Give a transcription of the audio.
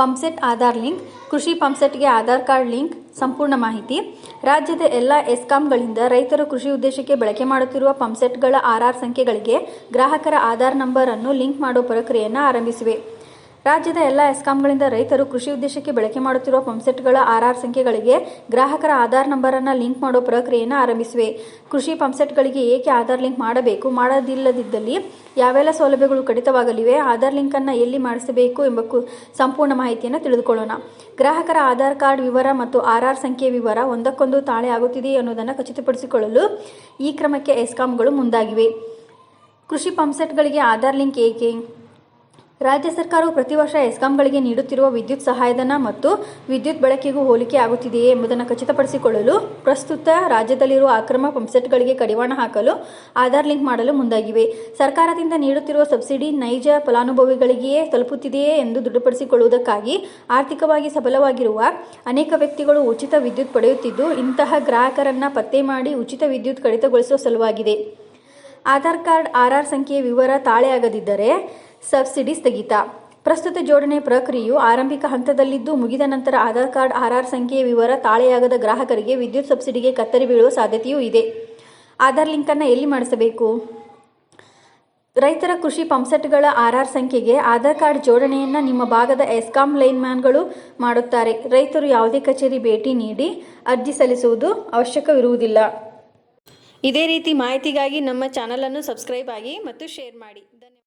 Pump set Aadhaar link, ಕೃಷಿ ಪಂಪ್ಸೆಟ್ಗೆ Aadhaar card link, ಸಂಪೂರ್ಣ ಮಾಹಿತಿ. ರಾಜ್ಯದ ಎಲ್ಲ ಎಸ್ಕಾಂಗಳಿಂದ ರೈತರು ಕೃಷಿ ಉದ್ದೇಶಕ್ಕೆ ಬಳಕೆ ಮಾಡುತ್ತಿರುವ ಪಂಪ್ಸೆಟ್ಗಳ ಆರ್ ಸಂಖ್ಯೆಗಳಿಗೆ ಗ್ರಾಹಕರ ಆಧಾರ್ ನಂಬರ್ ಅನ್ನು ಲಿಂಕ್ ಮಾಡುವ ಪ್ರಕ್ರಿಯೆಯನ್ನು ಆರಂಭಿಸಿವೆ. ರಾಜ್ಯದ ಎಲ್ಲ ಎಸ್ಕಾಂಗಳಿಂದ ರೈತರು ಕೃಷಿ ಉದ್ದೇಶಕ್ಕೆ ಬಳಕೆ ಮಾಡುತ್ತಿರುವ ಪಂಪ್ಸೆಟ್ಗಳ ಆರ್ಆರ್ ಸಂಖ್ಯೆಗಳಿಗೆ ಗ್ರಾಹಕರ ಆಧಾರ್ ನಂಬರ್ ಅನ್ನು ಲಿಂಕ್ ಮಾಡುವ ಪ್ರಕ್ರಿಯೆಯನ್ನು ಆರಂಭಿಸಿವೆ. ಕೃಷಿ ಪಂಪ್ಸೆಟ್ಗಳಿಗೆ ಏಕೆ ಆಧಾರ್ ಲಿಂಕ್ ಮಾಡಬೇಕು? ಮಾಡದಿಲ್ಲದಿದ್ದಲ್ಲಿ ಯಾವೆಲ್ಲ ಸೌಲಭ್ಯಗಳು ಕಡಿತವಾಗಲಿವೆ? ಆಧಾರ್ ಲಿಂಕ್ ಅನ್ನು ಎಲ್ಲಿ ಮಾಡಿಸಬೇಕು ಎಂಬ ಸಂಪೂರ್ಣ ಮಾಹಿತಿಯನ್ನು ತಿಳಿದುಕೊಳ್ಳೋಣ. ಗ್ರಾಹಕರ ಆಧಾರ್ ಕಾರ್ಡ್ ವಿವರ ಮತ್ತು ಆರ್ಆರ್ ಸಂಖ್ಯೆ ವಿವರ ಒಂದಕ್ಕೊಂದು ತಾಳೆ ಆಗುತ್ತಿದೆಯೇ ಅನ್ನೋದನ್ನು ಖಚಿತಪಡಿಸಿಕೊಳ್ಳಲು ಈ ಕ್ರಮಕ್ಕೆ ಎಸ್ಕಾಂಗಳು ಮುಂದಾಗಿವೆ. ಕೃಷಿ ಪಂಪ್ಸೆಟ್ಗಳಿಗೆ ಆಧಾರ್ ಲಿಂಕ್ ಏಕೆ? ರಾಜ್ಯ ಸರ್ಕಾರವು ಪ್ರತಿ ವರ್ಷ ಎಸ್ಕಾಂಗಳಿಗೆ ನೀಡುತ್ತಿರುವ ವಿದ್ಯುತ್ ಸಹಾಯಧನ ಮತ್ತು ವಿದ್ಯುತ್ ಬಳಕೆಗೂ ಹೋಲಿಕೆ ಆಗುತ್ತಿದೆಯೇ ಎಂಬುದನ್ನು ಖಚಿತಪಡಿಸಿಕೊಳ್ಳಲು ಪ್ರಸ್ತುತ ರಾಜ್ಯದಲ್ಲಿರುವ ಅಕ್ರಮ ಪಂಪ್ಸೆಟ್ಗಳಿಗೆ ಕಡಿವಾಣ ಹಾಕಲು ಆಧಾರ್ ಲಿಂಕ್ ಮಾಡಲು ಮುಂದಾಗಿವೆ. ಸರ್ಕಾರದಿಂದ ನೀಡುತ್ತಿರುವ ಸಬ್ಸಿಡಿ ನೈಜ ಫಲಾನುಭವಿಗಳಿಗೆಯೇ ತಲುಪುತ್ತಿದೆಯೇ ಎಂದು ದೃಢಪಡಿಸಿಕೊಳ್ಳುವುದಕ್ಕಾಗಿ ಆರ್ಥಿಕವಾಗಿ ಸಬಲವಾಗಿರುವ ಅನೇಕ ವ್ಯಕ್ತಿಗಳು ಉಚಿತ ವಿದ್ಯುತ್ ಪಡೆಯುತ್ತಿದ್ದು, ಇಂತಹ ಗ್ರಾಹಕರನ್ನ ಪತ್ತೆ ಮಾಡಿ ಉಚಿತ ವಿದ್ಯುತ್ ಕಡಿತಗೊಳಿಸುವ ಸಲುವಾಗಿದೆ. ಆಧಾರ್ ಕಾರ್ಡ್ ಆರ್ಆರ್ ಸಂಖ್ಯೆಯ ವಿವರ ತಾಳೆಯಾಗದಿದ್ದರೆ ಸಬ್ಸಿಡಿ ಸ್ಥಗಿತ. ಪ್ರಸ್ತುತ ಜೋಡಣೆ ಪ್ರಕ್ರಿಯೆಯು ಆರಂಭಿಕ ಹಂತದಲ್ಲಿದ್ದು, ಮುಗಿದ ನಂತರ ಆಧಾರ್ ಕಾರ್ಡ್, ಆರ್ಆರ್ ಸಂಖ್ಯೆಯ ವಿವರ, ತಾಳೆಯಾಗದ ಗ್ರಾಹಕರಿಗೆ ವಿದ್ಯುತ್ ಸಬ್ಸಿಡಿಗೆ ಕತ್ತರಿ ಬೀಳುವ ಸಾಧ್ಯತೆಯೂ ಇದೆ. ಆಧಾರ್ ಲಿಂಕ್ ಅನ್ನು ಎಲ್ಲಿ ಮಾಡಿಸಬೇಕು? ರೈತರ ಕೃಷಿ ಪಂಪ್ಸೆಟ್ಗಳ ಆರ್ಆರ್ ಸಂಖ್ಯೆಗೆ ಆಧಾರ್ ಕಾರ್ಡ್ ಜೋಡಣೆಯನ್ನು ನಿಮ್ಮ ಭಾಗದ ಎಸ್ಕಾಂ ಲೈನ್ಮ್ಯಾನ್ಗಳು ಮಾಡುತ್ತಾರೆ. ರೈತರು ಯಾವುದೇ ಕಚೇರಿ ಭೇಟಿ ನೀಡಿ ಅರ್ಜಿ ಸಲ್ಲಿಸುವುದು ಅವಶ್ಯಕವಿರುವುದಿಲ್ಲ. ಇದೇ ರೀತಿ ಮಾಹಿತಿಗಾಗಿ ನಮ್ಮ ಚಾನಲನ್ನು ಸಬ್ಸ್ಕ್ರೈಬ್ ಆಗಿ ಮತ್ತು ಶೇರ್ ಮಾಡಿ.